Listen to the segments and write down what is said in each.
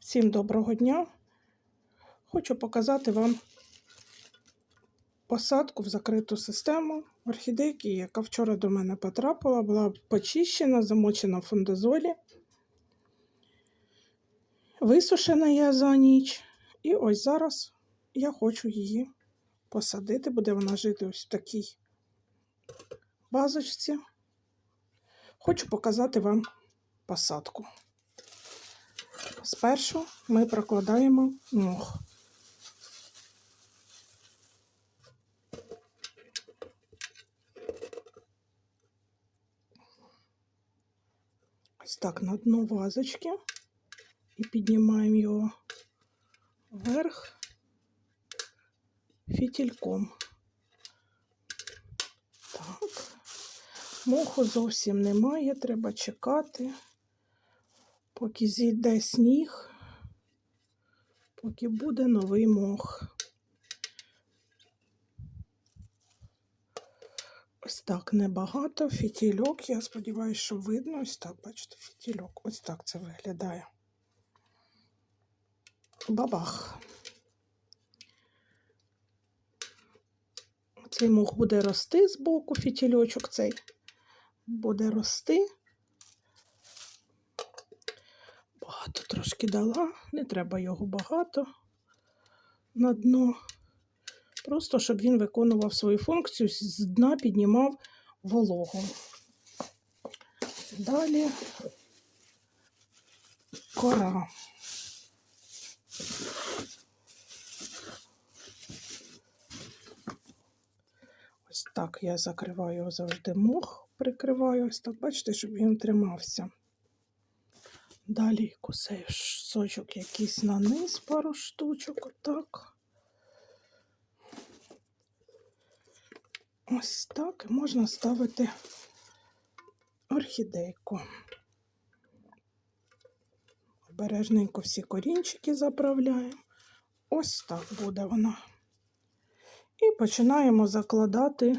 Всім доброго дня! Хочу показати вам посадку в закриту систему орхідейки, яка вчора до мене потрапила, була почищена, замочена в фундазолі. Висушена я за ніч. І ось зараз я хочу її посадити. Буде вона жити ось в такій базочці. Хочу показати вам посадку. Спершу ми прокладаємо мох. Ось так на дно вазочки і піднімаємо його вверх фітільком. Так. Моху зовсім немає, треба чекати поки зійде сніг, поки буде новий мох. Ось так небагато. Фітільок. Я сподіваюся, що видно. Ось так, бачите, фітільок. Ось так це виглядає. Бабах. Цей мох буде рости з боку, фітільочок цей буде рости. Багато трошки дала, не треба його багато на дно. Просто щоб він виконував свою функцію, з дна піднімав вологу. Далі кора. Ось так я закриваю завжди мох, прикриваю, ось так, бачите, щоб він тримався. Далі кусаю сочок якийсь на низ, пару штучок, отак. Ось так можна ставити орхідейку. Обережненько всі корінчики заправляємо. Ось так буде вона. І починаємо закладати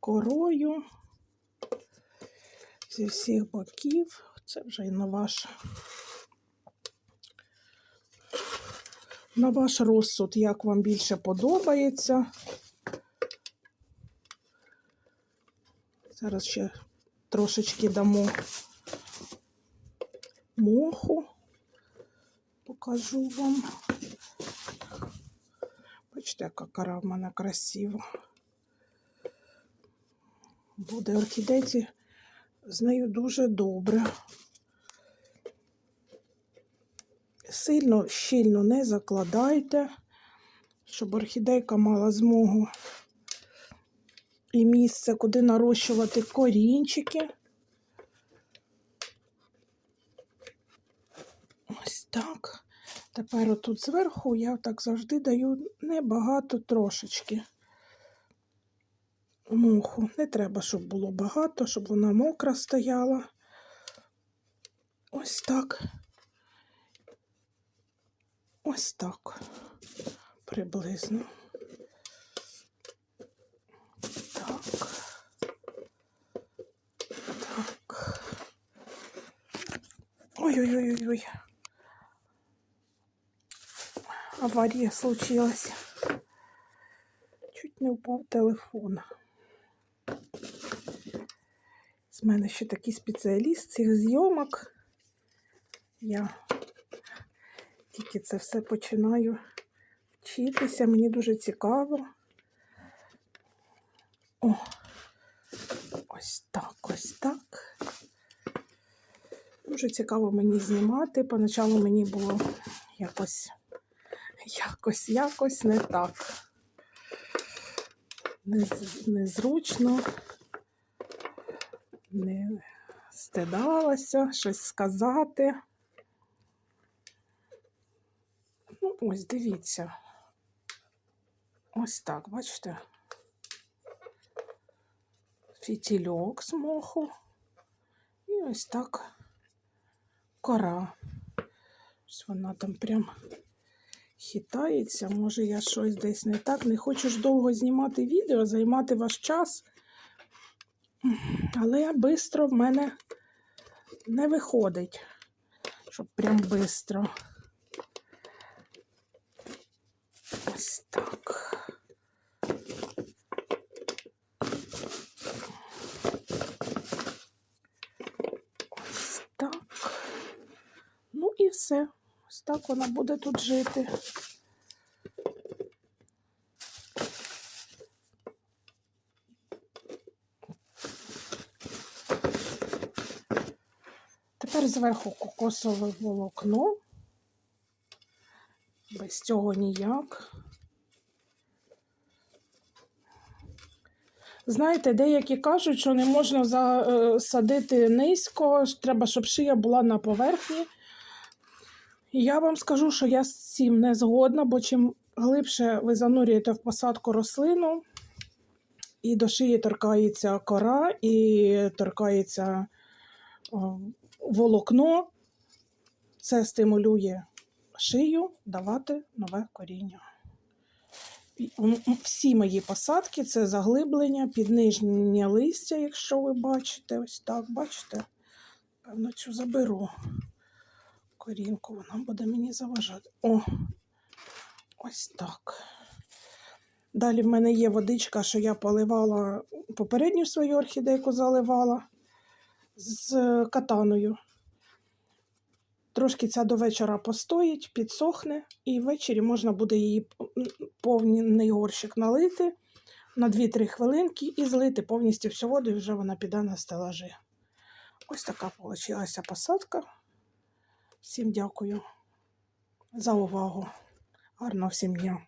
корою зі всіх боків. Це вже і на ваш, на ваш розсуд, як вам більше подобається. Зараз ще трошечки дамо моху, покажу вам. Бачите, яка кара в мене красива. Буде орхідейці з нею дуже добре. Сильно щільно не закладайте, щоб орхідейка мала змогу і місце, куди нарощувати корінчики. Ось так. Тепер отут зверху я так завжди даю небагато трошечки муху. Не треба, щоб було багато, щоб вона мокра стояла. Ось так. Ось так. Приблизно. Так. Так. Ой-ой-ой-ой. Аварія случилась. Чуть не упав телефон. З мене ще такий спеціаліст цих зйомок. Я тільки це все починаю вчитися. Мені дуже цікаво. О, ось так, ось так. Дуже цікаво мені знімати. Поначалу мені було якось, якось, якось не так. Нез- Незручно не стидалася щось сказати. Ну, ось дивіться. Ось так, бачите? Фітільок з моху. І ось так кора. Ось вона там прям хитається. Може, я щось десь не так. Не хочу ж довго знімати відео, займати ваш час. Але швидко в мене не виходить. щоб прям швидко. Ось так. Ось так. Ну і все. Ось так вона буде тут жити. Тепер зверху кокосове волокно. Без цього ніяк. Знаєте, деякі кажуть, що не можна засадити низько, треба, щоб шия була на поверхні. Я вам скажу, що я з цим не згодна, бо чим глибше ви занурюєте в посадку рослину, і до шиї торкається кора, і торкається волокно, це стимулює шию давати нове коріння. Всі мої посадки це заглиблення, піднижнє листя, якщо ви бачите, ось так, бачите? Певно, цю заберу корінку, вона буде мені заважати. О, ось так. Далі в мене є водичка, що я поливала попередню свою орхідейку заливала з катаною. Трошки ця до вечора постоїть, підсохне, і ввечері можна буде її повний горщик налити на 2-3 хвилинки і злити повністю всю воду, і вже вона піде на стелажі. Ось така вийшла посадка. Всім дякую за увагу. Гарного всім дня.